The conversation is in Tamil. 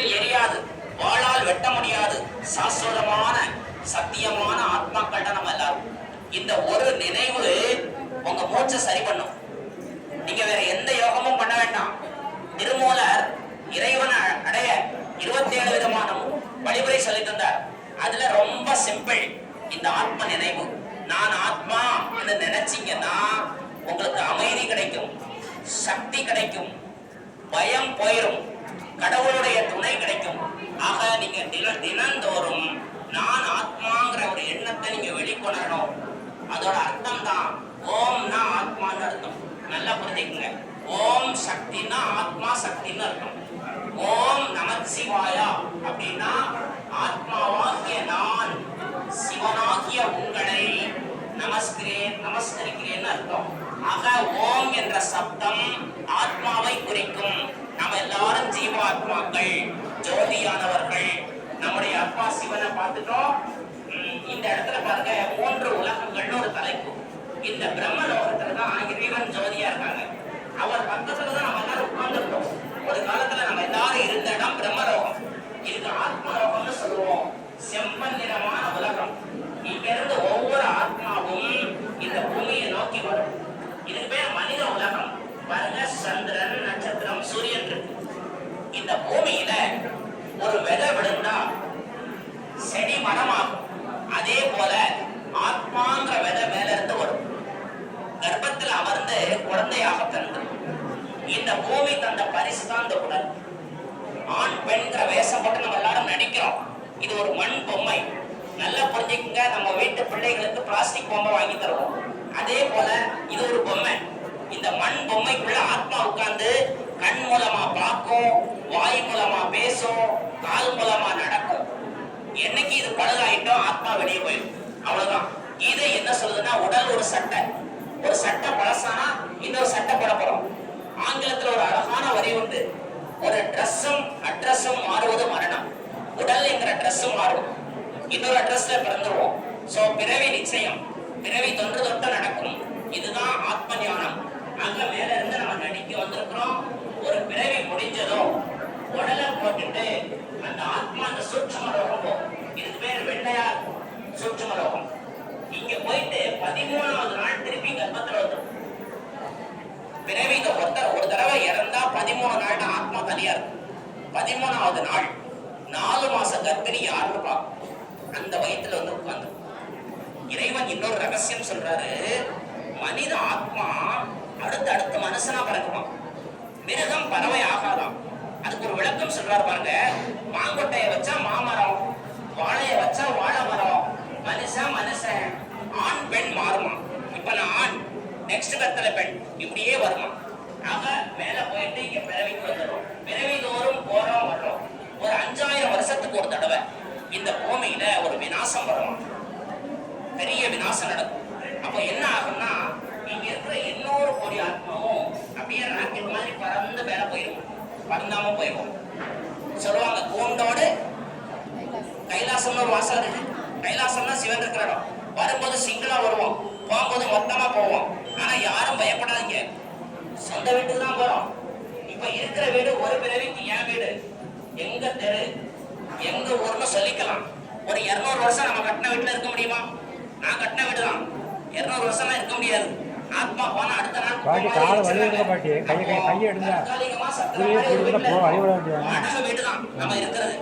தீயில் எரியாது. வாழால் வெட்ட முடியாது. சாஸ்வதமான சத்தியமான ஆத்மாக்கள்ட்ட நம்ம எல்லாரும். இந்த ஒரு நினைவு உங்க மூச்சை சரி பண்ணும். நீங்க வேற எந்த யோகமும் பண்ண வேண்டாம். திருமூலர் இறைவனை அடைய இருபத்தி ஏழு விதமான வழிமுறை சொல்லி தந்தார். அதுல ரொம்ப சிம்பிள் இந்த ஆத்ம நினைவு. நான் ஆத்மா என்று நினைச்சீங்கன்னா உங்களுக்கு அமைதி கிடைக்கும் சக்தி கிடைக்கும் பயம் போயிடும் கடவுளுடைய நீங்க தினந்தோறும் நான் ஆத்மாங்கிற ஒரு எண்ணத்தை நீங்க வெளிக்கொணரணும். அதோட அர்த்தம் தான் ஓம்னா ஆத்மான்னு அர்த்தம். நல்லா புரிஞ்சுக்கங்க. ஓம் சக்தினா ஆத்மா சக்தின்னு அர்த்தம். ஓம் நமத் சிவாயா அப்படின்னா ஆத்மாவாகிய நான் சிவனாகிய உங்களை நமஸ்கிறேன் நமஸ்கரிக்கிறேன்னு அர்த்தம். ஆக ஓம் என்ற சப்தம் ஆத்மாவை குறிக்கும். நம்ம எல்லாரும் ஜீவாத்மாக்கள். ஆத்மாக்கள் சிவனை பார்த்துட்டோம். இந்த இடத்துல பாருங்க மூன்று உலகங்கள்னு ஒரு தலைப்பு. இந்த பிரம்ம லோகத்துல தான் இறைவன் ஜோதியா இருக்காங்க. அவர் பக்கத்துல தான் நம்ம எல்லாரும் உட்கார்ந்துருக்கோம். ஒரு காலத்துல நம்ம எல்லாரும் இருந்த இடம் பிரம்மலோகம். இதுக்கு ஆத்மலோகம்னு சொல்லுவோம். செம்மன் நிறமான உலகம். இங்க இருந்து ஒவ்வொரு ஆத்மாவும் இந்த பூமியை நோக்கி வரும். இதுக்கு பேர் மனித உலகம். பாருங்க சந்திரன் நட்சத்திரம் சூரியன் இருக்கு. இந்த பூமியில ஒரு விதை விழுந்தா செடி மரமாகும் அதே போல ஆத்மாங்கிற விதை மேல இருந்து வரும் கர்ப்பத்தில் அமர்ந்து குழந்தையாக பிறந்தது. இந்த பூமி தந்த பரிசு தான் இந்த உடல். ஆண் பெண்கிற வேஷம் போட்டு நம்ம எல்லாரும் நடிக்கிறோம். இது ஒரு மண் பொம்மை. நல்லா புரிஞ்சுக்குங்க நம்ம வீட்டு பிள்ளைகளுக்கு பிளாஸ்டிக் பொம்மை வாங்கி தருவோம். அதே போல இது ஒரு பொம்மை. இந்த மண் பொம்மைக்குள்ள ஆத்மா உட்கார்ந்து கண் மூலமா பார்க்கும் வாய் மூலமா பேசும் கால் மூலமா நடக்கும். என்னைக்கு இது பழுதாயிட்டோ ஆத்மா வெளியே போயிடும். அவ்வளவுதான். இது என்ன சொல்லுதுன்னா உடல் ஒரு சட்டை பழசானா இன்னொரு சட்டை போட போறோம் ஆங்கிலத்துல ஒரு அழகான வரி உண்டு ஒரு ட்ரெஸ்ஸும் அட்ரஸும் மாறுவது மரணம். உடல் என்கிற ட்ரெஸ்ஸும் மாறும். இன்னொரு அட்ரஸ்ல பிறந்துருவோம். சோ பிறவி நிச்சயம். பிறவி தொன்று தொட்டு நடக்கும். இதுதான் ஆத்ம ஞானம் அங்க மேல இருந்து நம்ம நடிக்க வந்திருக்கிறோம். ஒரு பிறவி முடிஞ்சதோ உடலை போட்டுட்டு அந்த ஆத்மா அந்த சூட்சம ரோகம் போகும் இதுக்கு பேர் வெண்டையார் சூட்சம ரோகம் இங்க போயிட்டு பதிமூணாவது நாள் திருப்பி கர்ப்பத்துல வந்துடும் பிறவி இந்த ஒருத்தர் ஒரு தடவை இறந்தா பதிமூணு நாள் தான் ஆத்மா தனியா இருக்கும். பதிமூணாவது நாள் நாலு மாச கர்ப்பிணி யாருன்னு பார்க்கும் அந்த வயித்துல வந்து உட்கார்ந்து இறைவன் இன்னொரு ரகசியம் சொல்றாரு மனித ஆத்மா அடுத்து அடுத்து மனுஷனா பிறக்குமா மிருகம் பறவை ஆகாதாம். அதுக்கு ஒரு விளக்கம் சொல்றாரு பாருங்க. மாங்கொட்டைய வச்சா மாமரம் வாழைய வச்சா வாழை மரம் மனுஷன் மனுஷன் ஆண் பெண் மாறுமா இப்ப நான் ஆண் நெக்ஸ்ட் கத்துல பெண் இப்படியே வருமா நாம மேல போயிட்டு இங்க பிறவிக்கு வந்துடும் பிறவி தோறும் போறோம் வர்றோம் ஒரு அஞ்சாயிரம் வருஷத்துக்கு ஒரு தடவை இந்த பூமியில ஒரு விநாசம் வரும். பெரிய விநாசம் நடக்கும். அப்ப என்ன ஆகும்னா இங்க இருக்கிற இன்னொரு கோடி ஆத்மாவும் அப்படியே ராக்கெட் மாதிரி பறந்து மேல போயிடும் பறந்தாம போயிடும் சொல்லுவாங்க கூண்டோடு கைலாசம்னு ஒரு வாசல் இருக்கு. கைலாசம்னா சிவன் இருக்கிற இடம். வரும்போது சிங்கிளா வருவோம் போகும்போது மொத்தமா போவோம் ஆனா யாரும் பயப்படாதீங்க. வீட்டுக்கு தான் போறோம். இப்ப இருக்கிற வீடு ஒரு பிறவிக்கு என் வீடு. எங்க தெரு? எங்க ஊர்னு சொல்லிக்கலாம். ஒரு இருநூறு வருஷம் நம்ம கட்டின வீட்டுல இருக்க முடியுமா? நான் கட்டின வீடு தான் இருநூறு வருஷம்லாம் இருக்க முடியாது. ஆத்மா போனா அடுத்த நாள் பாட்டி, காலை வலி. கையை- கையை எடுங்க. தற்காலிகமா விட தான் நம்ம இருக்கிறது.